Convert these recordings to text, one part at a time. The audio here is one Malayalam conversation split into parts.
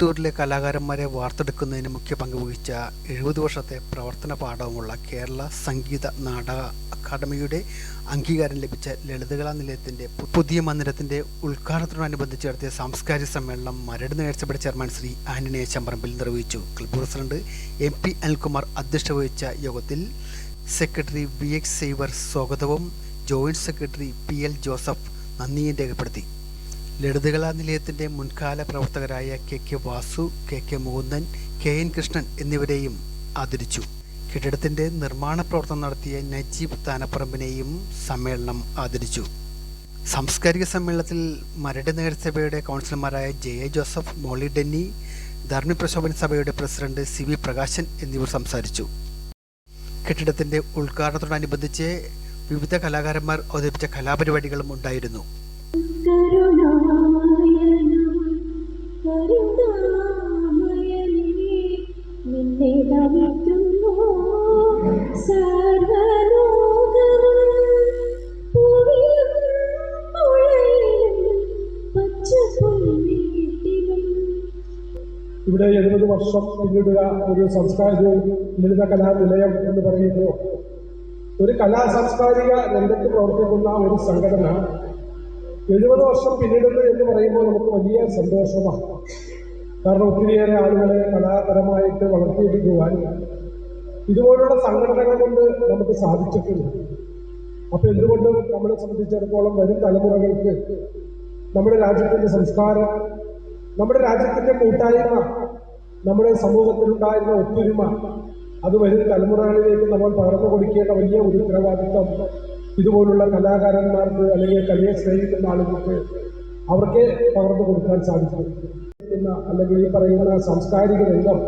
ചിറ്റൂരിലെ കലാകാരന്മാരെ വാർത്തെടുക്കുന്നതിന് മുഖ്യ പങ്ക് വഹിച്ച എഴുപത് വർഷത്തെ പ്രവർത്തന പാഠവുമുള്ള കേരള സംഗീത നാടക അക്കാദമിയുടെ അംഗീകാരം ലഭിച്ച ലളിതകലാ നിലയത്തിന്റെ പുതിയ മന്ദിരത്തിന്റെ ഉദ്ഘാടനത്തോടനുബന്ധിച്ച് നടത്തിയ സാംസ്കാരിക സമ്മേളനം മരട് നേഴ്ചപ്പെട്ട ചെയർമാൻ ശ്രീ ആന്റണി ചമ്പറമ്പിൽ നിർവഹിച്ചു. Club president M P Anilkumar അധ്യക്ഷത വഹിച്ച യോഗത്തിൽ സെക്രട്ടറി വി എക്സ് സേവർ സ്വാഗതവും joint secretary P L Joseph നന്ദിയും രേഖപ്പെടുത്തി. ലളിതകലാ നിലയത്തിന്റെ മുൻകാല പ്രവർത്തകരായ K K Vasu K K Mukundan K N Krishnan എന്നിവരെയും ആദരിച്ചു. കെട്ടിടത്തിന്റെ നിർമ്മാണ പ്രവർത്തനം നടത്തിയ നജീബ് താനപ്പറമ്പിനെയും സമ്മേളനം ആദരിച്ചു. സാംസ്കാരിക സമ്മേളനത്തിൽ മരട് നഗരസഭയുടെ കൗൺസിലർമാരായ ജെ എ ജോസഫ് മോളി ഡെന്നി ധർമ്മി പ്രശോഭന സഭയുടെ പ്രസിഡന്റ് സി വി പ്രകാശൻ എന്നിവർ സംസാരിച്ചു. കെട്ടിടത്തിന്റെ ഉദ്ഘാടനത്തോടനുബന്ധിച്ച് വിവിധ കലാകാരന്മാർ അവതരിപ്പിച്ച കലാപരിപാടികളും ഉണ്ടായിരുന്നു. ഇവിടെ എഴുപത് വർഷം പിന്നിടുക ഒരു സംസ്കാര ലളിത കലാനിലയം എന്ന് പറയുമ്പോൾ ഒരു കലാ സാംസ്കാരിക രംഗത്ത് പ്രവർത്തിക്കുന്ന ഒരു സംഘടന എഴുപത് വർഷം പിന്നിടുന്നു എന്ന് പറയുമ്പോൾ നമുക്ക് വലിയ സന്തോഷമാണ്. കാരണം ഒത്തിരിയേറെ ആളുകളെ കലാപരമായിട്ട് വളർത്തിയെടുക്കുവാൻ ഇതുപോലുള്ള സംഘടനകൾ കൊണ്ട് നമുക്ക് സാധിച്ചിട്ടുണ്ട് അപ്പൊ എന്തുകൊണ്ടും നമ്മളെ സംബന്ധിച്ചിടത്തോളം വരും തലമുറകൾക്ക് നമ്മുടെ രാജ്യത്തിന്റെ സംസ്കാരം നമ്മുടെ രാജ്യത്തിന്റെ കൂട്ടായ്മ നമ്മുടെ സമൂഹത്തിലുണ്ടായിരുന്ന ഒത്തൊരുമ അത് വരും തലമുറകളിലേക്ക് നമ്മൾ പകർന്നു കൊടുക്കേണ്ട വലിയ ഒരു ഉത്തരവാദിത്വം ഇതുപോലുള്ള കലാകാരന്മാർക്ക് അല്ലെങ്കിൽ കലയെ സ്നേഹിക്കുന്ന ആളുകൾക്ക് അവർക്ക് പകർന്നു കൊടുക്കാൻ സാധിക്കും. എന്ന അല്ലെങ്കിൽ ഈ പറയുന്ന സാംസ്കാരിക രംഗം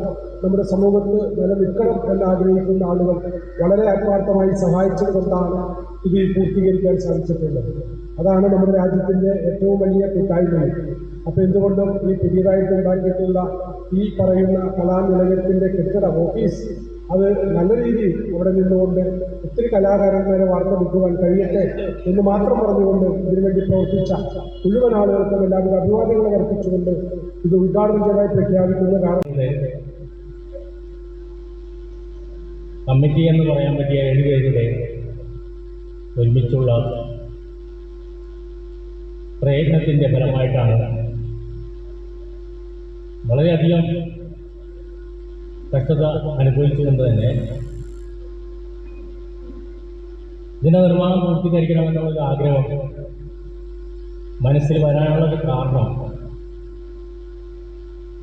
നമ്മുടെ സമൂഹത്തിൽ നിലനിൽക്കണം എന്ന് ആഗ്രഹിക്കുന്ന ആളുകൾ വളരെ ആത്മാർത്ഥമായി സഹായിച്ചത് കൊണ്ടാണ് ഇത് പൂർത്തീകരിക്കാൻ സാധിച്ചിട്ടുള്ളത്. അതാണ് നമ്മുടെ രാജ്യത്തിന്റെ ഏറ്റവും വലിയ കൂട്ടായ്മ. അപ്പൊ എന്തുകൊണ്ടും ഈ പുതിയതായിട്ട് ഉണ്ടാക്കിയിട്ടുള്ള ഈ പറയുന്ന കലാനിലയത്തിന്റെ കെട്ടിട ഓഫീസ് അത് നല്ല രീതിയിൽ അവിടെ നിന്നുകൊണ്ട് ഒത്തിരി കലാകാരന്മാരെ വാർത്തെടുക്കുവാൻ കഴിയട്ടെ എന്ന് മാത്രം പറഞ്ഞുകൊണ്ട് ഇതിനുവേണ്ടി പ്രവർത്തിച്ച മുഴുവൻ ആളുകൾക്കും എല്ലാവിധ അഭിവാദ്യങ്ങളും അർപ്പിച്ചുകൊണ്ട് ഇത് ഉദ്ഘാടനം ചെയ്തതായി പ്രഖ്യാപിക്കുന്ന കാരണം കമ്മിറ്റി എന്ന് പറയാൻ പറ്റിയ ഏഴുപേരുടെ ഒരുമിച്ചുള്ള പ്രയത്നത്തിന്റെ ഫലമായിട്ടാണ് വളരെയധികം കഷ്ടത അനുഭവിച്ചുകൊണ്ട് തന്നെ ഇതിന്റെ നിർമ്മാണം പൂർത്തീകരിക്കണമെന്നുള്ള ആഗ്രഹം മനസ്സിൽ വരാനുള്ള കാരണം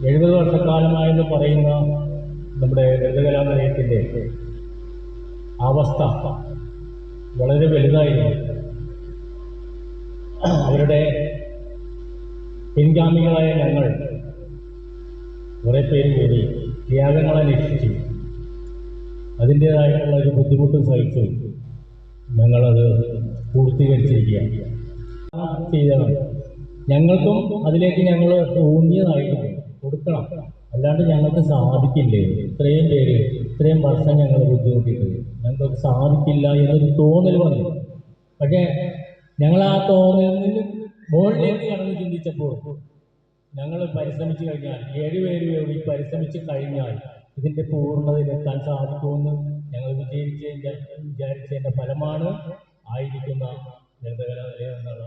എഴുപത് വർഷക്കാലമായെന്ന് പറയുന്ന നമ്മുടെ ലളിതകലാ നിലയത്തിന്റെ അവസ്ഥ വളരെ വലുതായിരുന്നു. അവരുടെ പിൻഗാമികളായ ഞങ്ങൾ കുറേ പേര് കൂടി ത്യാഗങ്ങളെ രക്ഷിച്ചു. അതിന്റേതായിട്ടുള്ള ഒരു ബുദ്ധിമുട്ടും സഹിച്ചു ഞങ്ങളത് പൂർത്തീകരിച്ചിരിക്കുകയാണ്. ചെയ്യണം ഞങ്ങൾക്കും അതിലേക്ക് ഞങ്ങൾ ഊന്നിയതായിരുന്നു കൊടുക്കണം. അല്ലാണ്ട് ഞങ്ങൾക്ക് സാധിക്കില്ലേ? ഇത്രയും പേര് ഇത്രയും വർഷം ഞങ്ങൾ ബുദ്ധിമുട്ടിയിട്ട് ഞങ്ങൾക്ക് സാധിക്കില്ല എന്നൊരു തോന്നൽ വന്നു. പക്ഷേ ഞങ്ങൾ ആ തോന്നലിന് മുകളിലേക്ക് ഞങ്ങൾ ചിന്തിച്ചപ്പോൾ ഞങ്ങൾ പരിശ്രമിച്ചു കഴിഞ്ഞാൽ ഏഴുപേര് കൂടി പരിശ്രമിച്ച് കഴിഞ്ഞാൽ ഇതിന്റെ പൂർണതയിലെത്താൻ സാധിക്കുമെന്ന് ഞങ്ങൾ വിചാരിച്ചതിന്റെ വിചാരിച്ചതിന്റെ ഫലമാണ് ആയിരിക്കുന്ന ലളിതകലാ നിലയം എന്നുള്ള